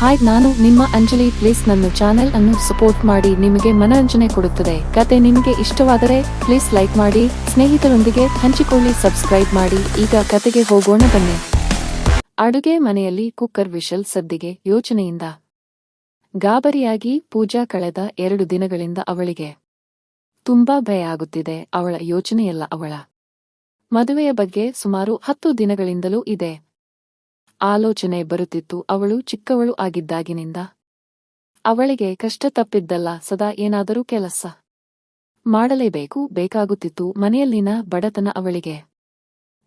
Hi ನಾನು ನಿಮ್ಮ Anjali. Please ನನ್ನ ಚಾನೆಲ್ ಅನ್ನು ಸಪೋರ್ಟ್ ಮಾಡಿ. ನಿಮಗೆ ಮನರಂಜನೆ ಕೊಡುತ್ತದೆ. ಕತೆ ನಿಮಗೆ ಇಷ್ಟವಾದರೆ ಪ್ಲೀಸ್ ಲೈಕ್ ಮಾಡಿ. ಸ್ನೇಹಿತರೊಂದಿಗೆ ಹಂಚಿಕೊಳ್ಳಿ ಸಬ್ಸ್ಕ್ರೈಬ್ ಮಾಡಿ. ಈಗ ಕತೆಗೆ ಹೋಗೋಣ, ಬನ್ನಿ. ಅಡುಗೆ ಮನೆಯಲ್ಲಿ ಕುಕ್ಕರ್ ವಿಶಲ್ ಸದ್ದಿಗೆ ಯೋಚನೆಯಿಂದ. ಗಾಬರಿಯಾಗಿ ಪೂಜಾ ಕಳೆದ ಎರಡು ದಿನಗಳಿಂದ ಅವಳಿಗೆ ತುಂಬಾ ಭಯ ಆಗುತ್ತಿದೆ. ಅವಳ ಯೋಚನೆಯಲ್ಲ ಅವಳ ಮದುವೆಯ ಬಗ್ಗೆ ಸುಮಾರು ಹತ್ತು ದಿನಗಳಿಂದಲೂ ಇದೆ. ಆಲೋಚನೆ ಬರುತ್ತಿತ್ತು. ಅವಳು ಚಿಕ್ಕವಳು ಆಗಿದ್ದಾಗಿನಿಂದ. ಅವಳಿಗೆ ಕಷ್ಟ ತಪ್ಪಿದ್ದಲ್ಲ, ಸದಾ ಏನಾದರೂ ಕೆಲಸ ಮಾಡಲೇಬೇಕು, ಬೇಕಾಗುತ್ತಿತ್ತು. ಮನೆಯಲ್ಲಿನ ಬಡತನ ಅವಳಿಗೆ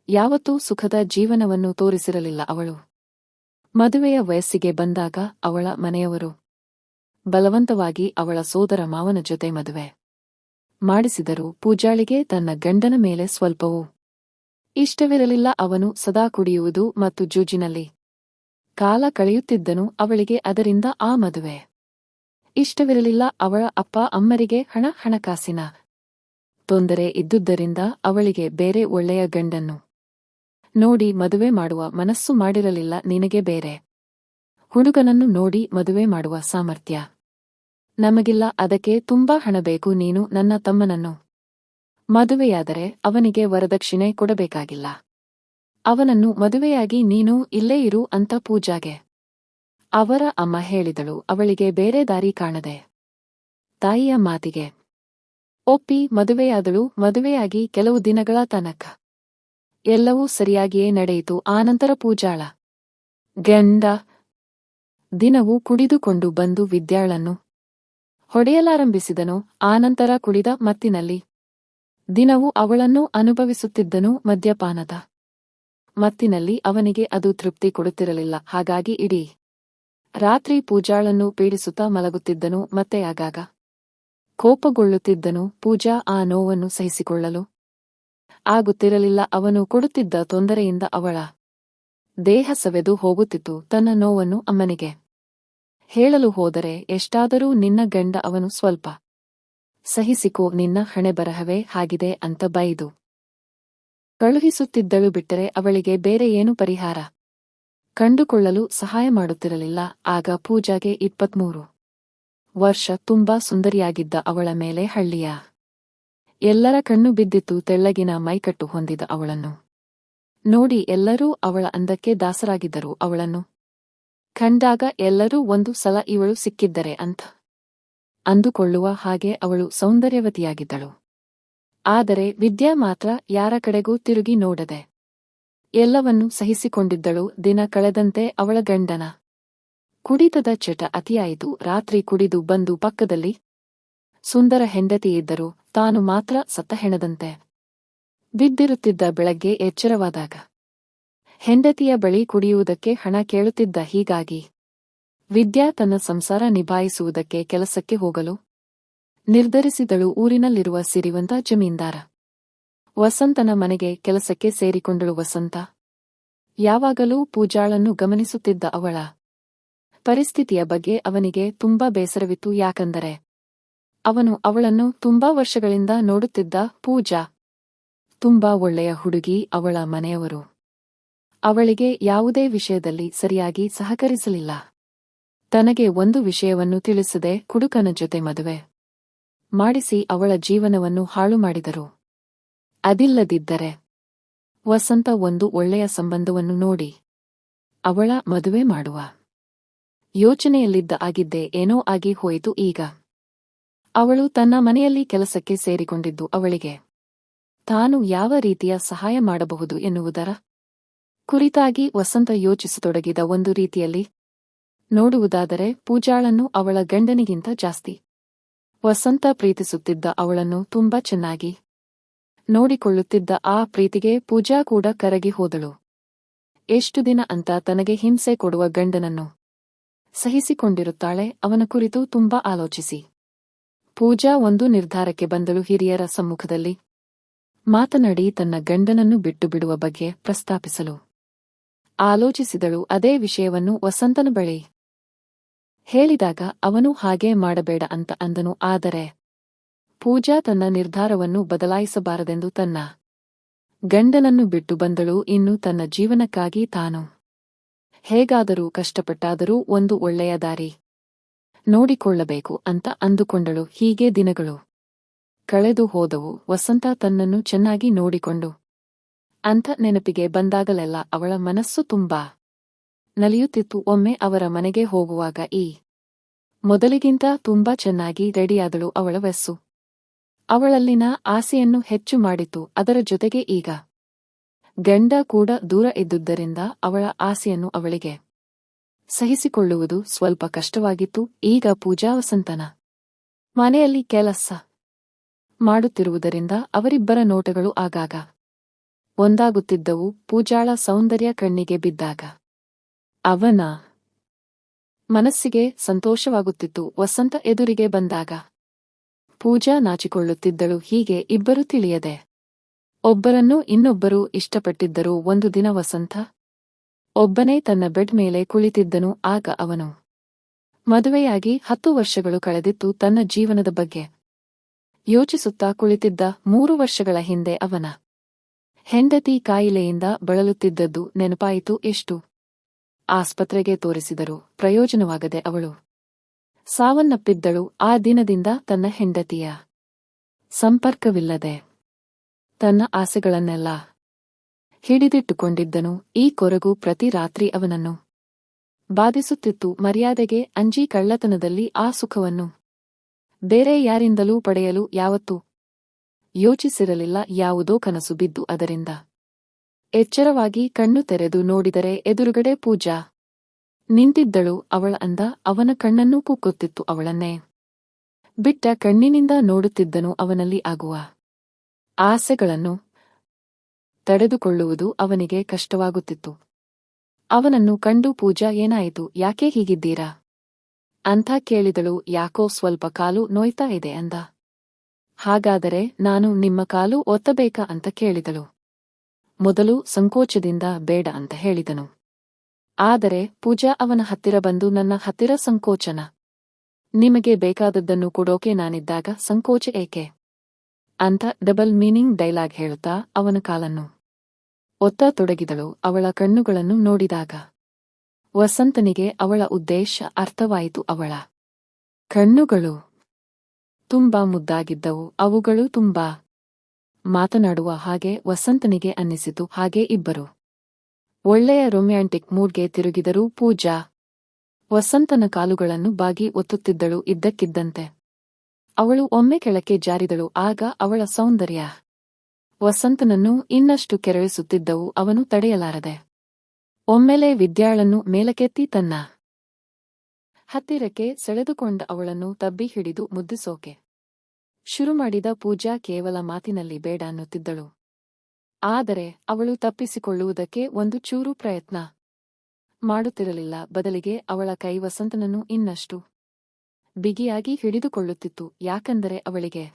ಯಾವತ್ತೂ ಸುಖದ ಜೀವನವನ್ನು ತೋರಿಸಿರಲಿಲ್ಲ ಅವಳು. ಮದುವೆಯ ವಯಸ್ಸಿಗೆ ಬಂದಾಗ ಅವಳ ಮನೆಯವರು ಬಲವಂತವಾಗಿ ಅವಳ ಸೋದರ ಮಾವನ ಜೊತೆ ಮದುವೆ ಮಾಡಿಸಿದರು. ಪೂಜಾಳಿಗೆ ತನ್ನ ಗಂಡನ ಮೇಲೆ ಸ್ವಲ್ಪವೂ ಇಷ್ಟವಿರಲಿಲ್ಲ ಅವನು ಸದಾ ಕುಡಿಯುವುದು ಮತ್ತು ಜೂಜಿನಲ್ಲಿ. ಕಾಲ ಕಳೆಯುತ್ತಿದ್ದನು ಅವಳಿಗೆ ಅದರಿಂದ ಆ ಮದುವೆ. ಇಷ್ಟವಿರಲಿಲ್ಲ ಅವಳ ಅಪ್ಪ ಅಮ್ಮರಿಗೆ ಹಣ ಹಣಕಾಸಿನ ತೊಂದರೆ ಇದ್ದುದರಿಂದ ಅವಳಿಗೆ ಬೇರೆ ಒಳ್ಳೆಯ ಗಂಡನ್ನು. ನೋಡಿ ಮದುವೆ ಮಾಡುವ ಮನಸ್ಸು ಮಾಡಿರಲಿಲ್ಲ ನಿನಗೆ ಬೇರೆ. ಹುಡುಗನನ್ನು ನೋಡಿ ಮದುವೆ ಮಾಡುವ ಸಾಮರ್ಥ್ಯ. ನಮಗಿಲ್ಲ ಅದಕ್ಕೆ ತುಂಬಾ ಹಣ ಬೇಕು ನೀನು ನನ್ನ ತಮ್ಮನನ್ನು. ಮದುವೆಯಾದರೆ ಅವನಿಗೆ ವರದಕ್ಷಿಣೆ ಕೊಡಬೇಕಾಗಿಲ್ಲ. ಅವನನ್ನು ಮದುವೆಯಾಗಿ ನೀನು ಇಲ್ಲೇ ಇರು ಅಂತ ಪೂಜಾಗೆ. ಅವರ ಅಮ್ಮ ಹೇಳಿದಳು, ಅವಳಿಗೆ ಬೇರೆ ದಾರಿ ಕಾಣದೆ. ತಾಯಿಯ ಮಾತಿಗೆ, ಒಪ್ಪಿ ಮದುವೆಯಾದಳು, ಮದುವೆಯಾಗಿ ಕೆಲವು ದಿನಗಳ ತನಕ. ಎಲ್ಲವೂ ಸರಿಯಾಗಿಯೇ ನಡೆಯಿತು, ಆನಂತರ ಪೂಜಾಳ. ಗಂಡ, ದಿನವೂ ಕುಡಿದುಕೊಂಡು ಬಂದು ವಿದ್ಯಾಳನ್ನು ಹೊಡೆಯಲಾರಂಭಿಸಿದನು, ಆನಂತರ ಕುಡಿದ ಮತ್ತಿನಲ್ಲಿ. ದಿನವೂ ಅವಳನ್ನು ಅನುಭವಿಸುತ್ತಿದ್ದನು ಮದ್ಯಪಾನದ ಮತ್ತಿನಲ್ಲಿ ಅವನಿಗೆ ಅದು ತೃಪ್ತಿ ಕೊಡುತ್ತಿರಲಿಲ್ಲ. ಹಾಗಾಗಿ ಇಡೀ ರಾತ್ರಿ ಪೂಜಾಳನ್ನು ಪೀಡಿಸುತ್ತಾ ಮಲಗುತ್ತಿದ್ದನು. ಮತ್ತೆ ಆಗಾಗ ಕೋಪಗೊಳ್ಳುತ್ತಿದ್ದನು. ಪೂಜಾ ಆ ನೋವನ್ನು ಸಹಿಸಿಕೊಳ್ಳಲು ಆಗುತ್ತಿರಲಿಲ್ಲ. ಅವನು ಕೊಡುತ್ತಿದ್ದ ತೊಂದರೆಯಿಂದ ಅವಳ ದೇಹ ಸವೆದು ಹೋಗುತ್ತಿತ್ತು. ತನ್ನ ನೋವನ್ನು ಅಮ್ಮನಿಗೆ ಹೇಳಲು ಹೋದರೆ ಎಷ್ಟಾದರೂ ನಿನ್ನ ಗಂಡ ಅವನು ಸ್ವಲ್ಪ ಸಹಿಸಿಕೋ, ನಿನ್ನ ಹಣೆ ಬರಹವೇ ಹಾಗಿದೆ ಅಂತ ಬೈದು. ಕಳುಹಿಸುತ್ತಿದ್ದಳು ಬಿಟ್ಟರೆ ಅವಳಿಗೆ ಬೇರೆ ಏನು ಪರಿಹಾರ? ಕಂಡುಕೊಳ್ಳಲು ಸಹಾಯ ಮಾಡುತ್ತಿರಲಿಲ್ಲ. ಆಗ ಪೂಜಾಗೆ ಇಪ್ಪತ್ಮೂರು ವರ್ಷ ತುಂಬಾ ಸುಂದರಿಯಾಗಿದ್ದ ಅವಳ ಮೇಲೆ ಹಳ್ಳಿಯ ಎಲ್ಲರ ಕಣ್ಣು ಬಿದ್ದಿತ್ತು. ತೆಳ್ಳಗಿನ ಮೈಕಟ್ಟು ಹೊಂದಿದ ಅವಳನ್ನು ನೋಡಿ ಎಲ್ಲರೂ ಅವಳ ಅಂದಕ್ಕೆ ದಾಸರಾಗಿದ್ದರು. ಅವಳನ್ನು ಕಂಡಾಗ ಎಲ್ಲರೂ ಒಂದು ಸಲ ಇವಳು ಸಿಕ್ಕಿದ್ದರೆ ಅಂತ ಅಂದುಕೊಳ್ಳುವ ಹಾಗೆ ಅವಳು ಸೌಂದರ್ಯವತಿಯಾಗಿದ್ದಳು. ಆದರೆ ವಿದ್ಯಾ ಮಾತ್ರ ಯಾರ ಕಡೆಗೂ ತಿರುಗಿ ನೋಡದೆ ಎಲ್ಲವನ್ನೂ ಸಹಿಸಿಕೊಂಡಿದ್ದಳು ದಿನ ಕಳೆದಂತೆ ಅವಳ ಗಂಡನ. ಕುಡಿತದ ಚಟ ಅತಿಯಾಯಿತು, ರಾತ್ರಿ ಕುಡಿದು ಬಂದು ಪಕ್ಕದಲ್ಲಿ ಸುಂದರ ಹೆಂಡತಿಯಿದ್ದರು ತಾನು ಮಾತ್ರ ಸತ್ತ ಹೆಣದಂತೆ. ಬಿದ್ದಿರುತ್ತಿದ್ದ ಬೆಳಗ್ಗೆ ಎಚ್ಚರವಾದಾಗ, ಹೆಂಡತಿಯ ಬಳಿ ಕುಡಿಯುವುದಕ್ಕೆ ಹಣ ಕೇಳುತ್ತಿದ್ದ ಹೀಗಾಗಿ ವಿದ್ಯಾ ತನ್ನ ಸಂಸಾರ ನಿಭಾಯಿಸುವುದಕ್ಕೆ ಕೆಲಸಕ್ಕೆ ಹೋಗಲು ನಿರ್ಧರಿಸಿದಳು ಊರಿನಲ್ಲಿರುವ ಸಿರಿವಂತ ಜಮೀನ್ದಾರ. ವಸಂತನ ಮನೆಗೆ ಕೆಲಸಕ್ಕೆ ಸೇರಿಕೊಂಡಳು ವಸಂತ. ಯಾವಾಗಲೂ ಪೂಜಾಳನ್ನು ಗಮನಿಸುತ್ತಿದ್ದ ಅವಳ ಪರಿಸ್ಥಿತಿಯ ಬಗ್ಗೆ ಅವನಿಗೆ ತುಂಬಾ ಬೇಸರವಿತ್ತು ಯಾಕಂದರೆ ಅವನು ಅವಳನ್ನು ತುಂಬಾ ವರ್ಷಗಳಿಂದ ನೋಡುತ್ತಿದ್ದ ಪೂಜಾ. ತುಂಬಾ ಒಳ್ಳೆಯ ಹುಡುಗಿ ಅವಳ ಮನೆಯವರು. ಅವಳಿಗೆ ಯಾವುದೇ ವಿಷಯದಲ್ಲಿ ಸರಿಯಾಗಿ ಸಹಕರಿಸಲಿಲ್ಲ. ತನಗೆ ಒಂದು ವಿಷಯವನ್ನು ತಿಳಿಸದೆ ಕುಡುಕನ ಜೊತೆ ಮದುವೆ ಮಾಡಿಸಿ ಅವಳ ಜೀವನವನ್ನು ಹಾಳು ಮಾಡಿದರು. ಅದಿಲ್ಲದಿದ್ದರೆ ವಸಂತ ಒಂದು ಒಳ್ಳೆಯ ಸಂಬಂಧವನ್ನು ನೋಡಿ ಅವಳ ಮದುವೆ ಮಾಡುವ ಯೋಚನೆಯಲ್ಲಿದ್ದ ಆಗಿದ್ದೆ ಏನೋ ಆಗಿ ಹೋಯಿತು ಈಗ. ಅವಳು ತನ್ನ ಮನೆಯಲ್ಲಿ ಕೆಲಸಕ್ಕೆ ಸೇರಿಕೊಂಡಿದ್ದು ಅವಳಿಗೆ ತಾನು ಯಾವ ರೀತಿಯ ಸಹಾಯ ಮಾಡಬಹುದು ಎನ್ನುವುದರ ಕುರಿತಾಗಿ ವಸಂತ ಯೋಚಿಸತೊಡಗಿದ ಒಂದು ರೀತಿಯಲ್ಲಿ ನೋಡುವುದಾದರೆ ಪೂಜಾಳನ್ನು ಅವಳ ಗಂಡನಿಗಿಂತ ಜಾಸ್ತಿ. ವಸಂತ ಪ್ರೀತಿಸುತ್ತಿದ್ದ ಅವಳನ್ನು ತುಂಬಾ ಚೆನ್ನಾಗಿ ನೋಡಿಕೊಳ್ಳುತ್ತಿದ್ದ ಆ ಪ್ರೀತಿಗೆ ಪೂಜಾ ಕೂಡ ಕರಗಿ ಹೋದಳು. ಎಷ್ಟು ದಿನ ಅಂತ ತನಗೆ ಹಿಂಸೆ ಕೊಡುವ ಗಂಡನನ್ನು ಸಹಿಸಿಕೊಂಡಿರುತ್ತಾಳೆ ಅವನ ಕುರಿತು ತುಂಬಾ ಆಲೋಚಿಸಿ. ಪೂಜಾ ಒಂದು ನಿರ್ಧಾರಕ್ಕೆ ಬಂದಳು ಹಿರಿಯರ ಸಮ್ಮುಖದಲ್ಲಿ. ಮಾತನಾಡಿ ತನ್ನ ಗಂಡನನ್ನು ಬಿಟ್ಟು ಬಿಡುವ ಬಗ್ಗೆ ಪ್ರಸ್ತಾಪಿಸಲು. ಆಲೋಚಿಸಿದಳು ಅದೇ ವಿಷಯವನ್ನು ವಸಂತನ ಬಳಿ ಹೇಳಿದಾಗ ಅವನು ಹಾಗೆ ಮಾಡಬೇಡ ಅಂತ ಅಂದನು, ಆದರೆ ಪೂಜಾ ತನ್ನ ನಿರ್ಧಾರವನ್ನು ಬದಲಾಯಿಸಬಾರದೆಂದು ತನ್ನ ಗಂಡನನ್ನು ಬಿಟ್ಟು ಬಂದಳು, ಇನ್ನು ತನ್ನ ಜೀವನಕ್ಕಾಗಿ ತಾನು ಹೇಗಾದರೂ ಕಷ್ಟಪಟ್ಟಾದರೂ ಒಂದು ಒಳ್ಳೆಯ ದಾರಿ ನೋಡಿಕೊಳ್ಳಬೇಕು ಅಂತ ಅಂದುಕೊಂಡಳು. ಹೀಗೆ ದಿನಗಳು ಕಳೆದು ಹೋದವು. ವಸಂತ ತನ್ನನ್ನು ಚೆನ್ನಾಗಿ ನೋಡಿಕೊಂಡು ಅಂಥ ನೆನಪಿಗೆ ಬಂದಾಗಲೆಲ್ಲ ಅವಳ ಮನಸ್ಸು ತುಂಬಾ ನಲಿಯುತ್ತಿತ್ತು. ಒಮ್ಮೆ ಅವರ ಮನೆಗೆ ಹೋಗುವಾಗ ಈ ಮೊದಲಿಗಿಂತ ತುಂಬಾ ಚೆನ್ನಾಗಿ ರೆಡಿಯಾದಳು ಅವಳ ವೆಸ್ಸು. ಅವಳಲ್ಲಿನ ಆಸೆಯನ್ನು ಹೆಚ್ಚು ಮಾಡಿತು. ಅದರ ಜೊತೆಗೆ ಈಗ ಗಂಡ ಕೂಡ ದೂರ ಇದ್ದುದರಿಂದ ಅವಳ ಆಸೆಯನ್ನು ಅವಳಿಗೆ ಸಹಿಸಿಕೊಳ್ಳುವುದು ಸ್ವಲ್ಪ ಕಷ್ಟವಾಗಿತ್ತು. ಈಗ ಪೂಜಾ ವಸಂತನ ಮನೆಯಲ್ಲಿ ಕೆಲಸ ಮಾಡುತ್ತಿರುವುದರಿಂದ ಅವರಿಬ್ಬರ ನೋಟಗಳು ಆಗಾಗ ಒಂದಾಗುತ್ತಿದ್ದವು. ಪೂಜಾಳ ಸೌಂದರ್ಯ ಕಣ್ಣಿಗೆ ಬಿದ್ದಾಗ ಅವನ ಮನಸ್ಸಿಗೆ ಸಂತೋಷವಾಗುತ್ತಿತ್ತು. ವಸಂತ ಎದುರಿಗೆ ಬಂದಾಗ ಪೂಜಾ ನಾಚಿಕೊಳ್ಳುತ್ತಿದ್ದಳು. ಹೀಗೆ ಇಬ್ಬರು ತಿಳಿಯದೆ ಒಬ್ಬರನ್ನು ಇನ್ನೊಬ್ಬರು ಇಷ್ಟಪಟ್ಟಿದ್ದರು ಒಂದು ದಿನ ವಸಂತ ಒಬ್ಬನೇ ತನ್ನ ಬೆಡ್ ಮೇಲೆ ಕುಳಿತಿದ್ದನು. ಆಗ ಅವನು ಮದುವೆಯಾಗಿ ಹತ್ತು ವರ್ಷಗಳು ಕಳೆದಿತ್ತು. ತನ್ನ ಜೀವನದ ಬಗ್ಗೆ ಯೋಚಿಸುತ್ತಾ ಕುಳಿತಿದ್ದ ಮೂರು ವರ್ಷಗಳ ಹಿಂದೆ ಅವನ ಹೆಂಡತಿ ಕಾಯಿಲೆಯಿಂದ ಬಳಲುತ್ತಿದ್ದದ್ದು ನೆನಪಾಯಿತು. ಎಷ್ಟು ಆಸ್ಪತ್ರೆಗೆ ತೋರಿಸಿದರು ಪ್ರಯೋಜನವಾಗದೆ ಅವಳು. ಸಾವನ್ನಪ್ಪಿದ್ದಳು, ಆ ದಿನದಿಂದ ತನ್ನ ಹೆಂಡತಿಯ ಸಂಪರ್ಕವಿಲ್ಲದೆ ತನ್ನ ಆಸೆಗಳನ್ನೆಲ್ಲ ಹಿಡಿದಿಟ್ಟುಕೊಂಡಿದ್ದನು. ಈ ಕೊರಗು ಪ್ರತಿ ರಾತ್ರಿ ಅವನನ್ನು ಬಾಧಿಸುತ್ತಿತ್ತು. ಮರ್ಯಾದೆಗೆ ಅಂಜಿ ಕಳ್ಳತನದಲ್ಲಿ ಆ ಸುಖವನ್ನು ಬೇರೆ ಯಾರಿಂದಲೂ ಪಡೆಯಲು ಯಾವತ್ತೂ ಯೋಚಿಸಿರಲಿಲ್ಲ. ಯಾವುದೋ ಕನಸು ಬಿದ್ದು ಅದರಿಂದ ಎಚ್ಚರವಾಗಿ ಕಣ್ಣು ತೆರೆದು ನೋಡಿದರೆ ಎದುರುಗಡೆ ಪೂಜಾ. ನಿಂತಿದ್ದಳು ಅವಳ ಅಂದ, ಅವನ ಕಣ್ಣನ್ನು ಕುಕ್ಕುತ್ತಿತ್ತು ಅವಳನ್ನೇ. ಬಿಟ್ಟ ಕಣ್ಣಿನಿಂದ ನೋಡುತ್ತಿದ್ದನು ಅವನಲ್ಲಿ ಆಗುವ ಆಸೆಗಳನ್ನು ತಡೆದುಕೊಳ್ಳುವುದು ಅವನಿಗೆ ಕಷ್ಟವಾಗುತ್ತಿತ್ತು. ಅವನನ್ನು ಕಂಡು ಪೂಜಾ, ಏನಾಯಿತು, ಯಾಕೆ ಹೀಗಿದ್ದೀರಾ? ಅಂತ ಕೇಳಿದಳು, ಯಾಕೋ ಸ್ವಲ್ಪ ಕಾಲು ನೋಯ್ತಾ ಇದೆ ಅಂದ. ಹಾಗಾದರೆ ನಾನು ನಿಮ್ಮ ಕಾಲು ಒತ್ತಬೇಕಾ ಅಂತ ಕೇಳಿದಳು. ಮೊದಲು ಸಂಕೋಚದಿಂದ ಬೇಡ ಅಂತ ಹೇಳಿದನು. ಆದರೆ ಪೂಜಾ ಅವನ ಹತ್ತಿರ ಬಂದು ನನ್ನ ಹತ್ತಿರ ಸಂಕೋಚನ. ನಿಮಗೆ ಬೇಕಾದದ್ದನ್ನು ಕೊಡೋಕೆ ನಾನಿದ್ದಾಗ ಸಂಕೋಚ ಏಕೆ? ಅಂತ ಡಬಲ್ ಮೀನಿಂಗ್ ಡೈಲಾಗ್ ಹೇಳುತ್ತಾ ಅವನ ಕಾಲನ್ನು ಒತ್ತ ತೊಡಗಿದಳು ಅವಳ ಕಣ್ಣುಗಳನ್ನು ನೋಡಿದಾಗ. ವಸಂತನಿಗೆ ಅವಳ ಉದ್ದೇಶ ಅರ್ಥವಾಯಿತು ಅವಳ. ಕಣ್ಣುಗಳು ತುಂಬಾ ಮುದ್ದಾಗಿದ್ದವು, ಅವುಗಳು ತುಂಬಾ ಮಾತನಾಡುವ ಹಾಗೆ ವಸಂತನಿಗೆ ಅನ್ನಿಸಿತು. ಹಾಗೆ ಇಬ್ಬರು. ಒಳ್ಳೆಯ ರೊಮ್ಯಾಂಟಿಕ್ ಮೂಡ್ಗೆ ತಿರುಗಿದರು ಪೂಜಾ ವಸಂತನ ಕಾಲುಗಳನ್ನು ಬಾಗಿ ಒತ್ತುತ್ತಿದ್ದಳು. ಇದ್ದಕ್ಕಿದ್ದಂತೆ ಅವಳು ಒಮ್ಮೆ ಕೆಳಕ್ಕೆ ಜಾರಿದಳು. ಆಗ ಅವಳ ಸೌಂದರ್ಯ ವಸಂತನನ್ನು ಇನ್ನಷ್ಟು ಕೆರಳಿಸುತ್ತಿದ್ದವು. ಅವನು ತಡೆಯಲಾರದೆ ಒಮ್ಮೆಲೆ ವಿದ್ಯಾಳನ್ನು ಮೇಲಕ್ಕೆತ್ತಿ ತನ್ನ ಹತ್ತಿರಕ್ಕೆ ಸೆಳೆದುಕೊಂಡ ಅವಳನ್ನು ತಬ್ಬಿ ಹಿಡಿದು ಮುದ್ದಿಸೋಕೆ ಶುರುಮಾಡಿದ ಪೂಜಾ ಕೇವಲ ಮಾತಿನಲ್ಲಿ ಬೇಡ ಅನ್ನುತ್ತಿದ್ದಳು. ಆದರೆ ಅವಳು ತಪ್ಪಿಸಿಕೊಳ್ಳುವುದಕ್ಕೆ ಒಂದು ಚೂರು ಪ್ರಯತ್ನ ಮಾಡುತ್ತಿರಲಿಲ್ಲ. ಬದಲಿಗೆ ಅವಳ ಕೈ ವಸಂತನನ್ನು ಇನ್ನಷ್ಟು ಬಿಗಿಯಾಗಿ ಹಿಡಿದುಕೊಳ್ಳುತ್ತಿತ್ತು. ಯಾಕಂದರೆ ಅವಳಿಗೆ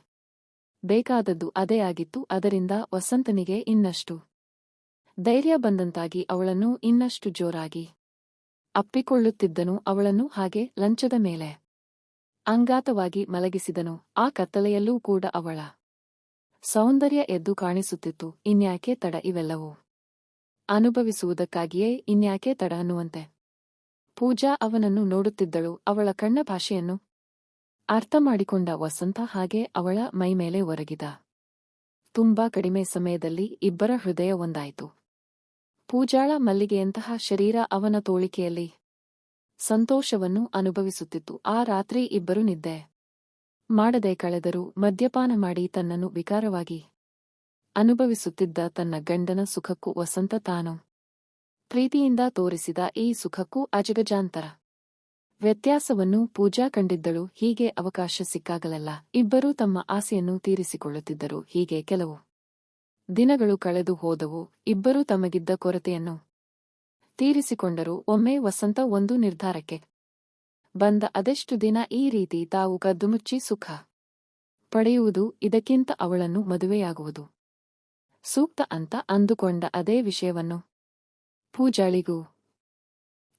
ಬೇಕಾದದ್ದು ಅದೇ ಆಗಿತ್ತು. ಅದರಿಂದ ವಸಂತನಿಗೆ ಇನ್ನಷ್ಟು ಧೈರ್ಯ ಬಂದಂತಾಗಿ ಅವಳನ್ನು ಇನ್ನಷ್ಟು ಜೋರಾಗಿ ಅಪ್ಪಿಕೊಳ್ಳುತ್ತಿದ್ದನು. ಅವಳನ್ನು ಹಾಗೆ ಲಂಚದ ಮೇಲೆ ಅಂಗಾತವಾಗಿ ಮಲಗಿಸಿದನು. ಆ ಕತ್ತಲೆಯಲ್ಲೂ ಕೂಡ ಅವಳ ಸೌಂದರ್ಯ ಎದ್ದು ಕಾಣಿಸುತ್ತಿತ್ತು. ಇನ್ಯಾಕೆ ತಡ ಇವೆಲ್ಲವೂ? ಅನುಭವಿಸುವುದಕ್ಕಾಗಿಯೇ ಇನ್ಯಾಕೆ ತಡ ಅನ್ನುವಂತೆ. ಪೂಜಾ ಅವನನ್ನು ನೋಡುತ್ತಿದ್ದಳು. ಅವಳ ಕಣ್ಣ ಭಾಷೆಯನ್ನು ಅರ್ಥ ಮಾಡಿಕೊಂಡ ವಸಂತ ಹಾಗೆ ಅವಳ ಮೈಮೇಲೆ ಒರಗಿದ. ತುಂಬಾ ಕಡಿಮೆ ಸಮಯದಲ್ಲಿ ಇಬ್ಬರ ಹೃದಯ ಒಂದಾಯಿತು. ಪೂಜಾಳ ಮಲ್ಲಿಗೆಯಂತಹ ಶರೀರ ಅವನ ತೋಳಿಕೆಯಲ್ಲಿ ಸಂತೋಷವನ್ನು ಅನುಭವಿಸುತ್ತಿತ್ತು. ಆ ರಾತ್ರಿ ಇಬ್ಬರು ನಿದ್ದೆ ಮಾಡದೆ ಕಳೆದರೂ ಮದ್ಯಪಾನ ಮಾಡಿ ತನ್ನನ್ನು ವಿಕಾರವಾಗಿ ಅನುಭವಿಸುತ್ತಿದ್ದ ತನ್ನ ಗಂಡನ ಸುಖಕ್ಕೂ ವಸಂತ ತಾನು ಪ್ರೀತಿಯಿಂದ ತೋರಿಸಿದ ಈ ಸುಖಕ್ಕೂ ಅಜಗಜಾಂತರ. ವ್ಯತ್ಯಾಸವನ್ನು ಪೂಜಾ ಕಂಡಿದ್ದಳು, ಹೀಗೆ ಅವಕಾಶ ಸಿಕ್ಕಾಗಲಲ್ಲ. ಇಬ್ಬರೂ ತಮ್ಮ ಆಸೆಯನ್ನು ತೀರಿಸಿಕೊಳ್ಳುತ್ತಿದ್ದರು, ಹೀಗೆ ಕೆಲವು ದಿನಗಳು ಕಳೆದು ಹೋದವು. ಇಬ್ಬರೂ ತಮಗಿದ್ದ ಕೊರತೆಯನ್ನು ತೀರಿಸಿಕೊಂಡರು, ಒಮ್ಮೆ ವಸಂತ ಒಂದು ನಿರ್ಧಾರಕ್ಕೆ ಬಂದ, ಅದೆಷ್ಟು ದಿನ ಈ ರೀತಿ ತಾವು ಕದ್ದುಮುಚ್ಚಿ ಸುಖ ಪಡೆಯುವುದು, ಇದಕ್ಕಿಂತ ಅವಳನ್ನು ಮದುವೆಯಾಗುವುದು? ಸೂಕ್ತ ಅಂತ ಅಂದುಕೊಂಡ ಅದೇ ವಿಷಯವನ್ನು ಪೂಜಾಳಿಗೂ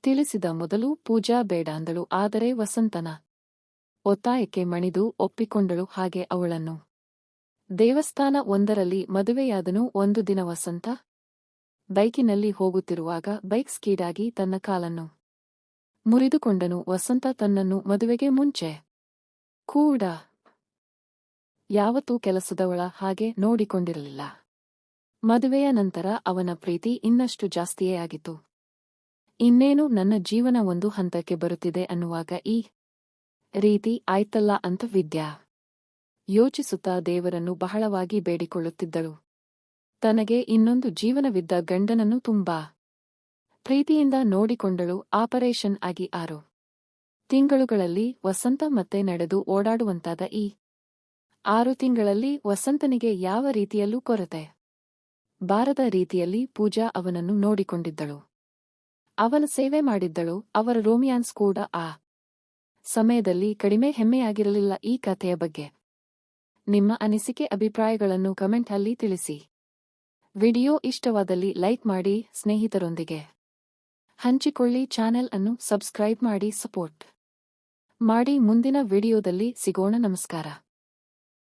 ತಿಳಿಸಿದ ಮೊದಲು ಪೂಜಾ ಬೇಡ ಅಂದಳು, ಆದರೆ ವಸಂತನ ಒತ್ತಾಯಕ್ಕೆ ಮಣಿದು ಒಪ್ಪಿಕೊಂಡಳು ಹಾಗೆ ಅವಳನ್ನು ದೇವಸ್ಥಾನ ಒಂದರಲ್ಲಿ ಮದುವೆಯಾದನು, ಒಂದು ದಿನ ವಸಂತ ಬೈಕಿನಲ್ಲಿ ಹೋಗುತ್ತಿರುವಾಗ ಬೈಕ್ ಸ್ಕೀಡಾಗಿ ತನ್ನ ಕಾಲನ್ನು ಮುರಿದುಕೊಂಡನು. ವಸಂತ ತನ್ನನ್ನು ಮದುವೆಗೆ ಮುಂಚೆ ಕೂಡ ಯಾವತ್ತೂ ಕೆಲಸದವಳ ಹಾಗೆ ನೋಡಿಕೊಂಡಿರಲಿಲ್ಲ. ಮದುವೆಯ ನಂತರ ಅವನ ಪ್ರೀತಿ ಇನ್ನಷ್ಟು ಜಾಸ್ತಿಯೇ ಆಗಿತು ಇನ್ನೇನು ನನ್ನ ಜೀವನ ಒಂದು ಹಂತಕ್ಕೆ ಬರುತ್ತಿದೆ ಅನ್ನುವಾಗ ಈ ರೀತಿ ಆಯ್ತಲ್ಲ ಅಂತ ವಿದ್ಯಾ ಯೋಚಿಸುತ್ತಾ ದೇವರನ್ನು ಬಹಳವಾಗಿ ಬೇಡಿಕೊಳ್ಳುತ್ತಿದ್ದಳು. ತನಗೆ ಇನ್ನೊಂದು ಜೀವನವಿದ್ದ ಗಂಡನನ್ನು ತುಂಬಾ ಪ್ರೀತಿಯಿಂದ ನೋಡಿಕೊಂಡಳು ಆಪರೇಷನ್ ಆಗಿ ಆರು ತಿಂಗಳುಗಳಲ್ಲಿ ವಸಂತ ಮತ್ತೆ ನಡೆದು ಓಡಾಡುವಂತಾದ ಈ ಆರು ತಿಂಗಳಲ್ಲಿ ವಸಂತನಿಗೆ ಯಾವ ರೀತಿಯಲ್ಲೂ ಕೊರತೆ. ಬಾರದ ರೀತಿಯಲ್ಲಿ ಪೂಜಾ ಅವನನ್ನು ನೋಡಿಕೊಂಡಿದ್ದಳು. ಅವನ ಸೇವೆ ಮಾಡಿದ್ದಳು, ಅವರ ರೋಮಿಯಾನ್ಸ್ ಕೂಡ ಆ ಸಮಯದಲ್ಲಿ ಕಡಿಮೆ ಹೆಮ್ಮೆಯಾಗಿರಲಿಲ್ಲ ಈ ಕಥೆಯ ಬಗ್ಗೆ. ನಿಮ್ಮ ಅನಿಸಿಕೆ, ಅಭಿಪ್ರಾಯಗಳನ್ನು ಕಮೆಂಟ್ ಅಲ್ಲಿ ತಿಳಿಸಿ. ವಿಡಿಯೋ ಇಷ್ಟವಾದಲ್ಲಿ ಲೈಕ್ ಮಾಡಿ ಸ್ನೇಹಿತರೊಂದಿಗೆ. ಹಂಚಿಕೊಳ್ಳಿ ಚಾನೆಲ್ ಅನ್ನು ಸಬ್ಸ್ಕ್ರೈಬ್ ಮಾಡಿ ಸಪೋರ್ಟ್. ಮಾಡಿ ಮುಂದಿನ ವಿಡಿಯೋದಲ್ಲಿ ಸಿಗೋಣ ನಮಸ್ಕಾರ.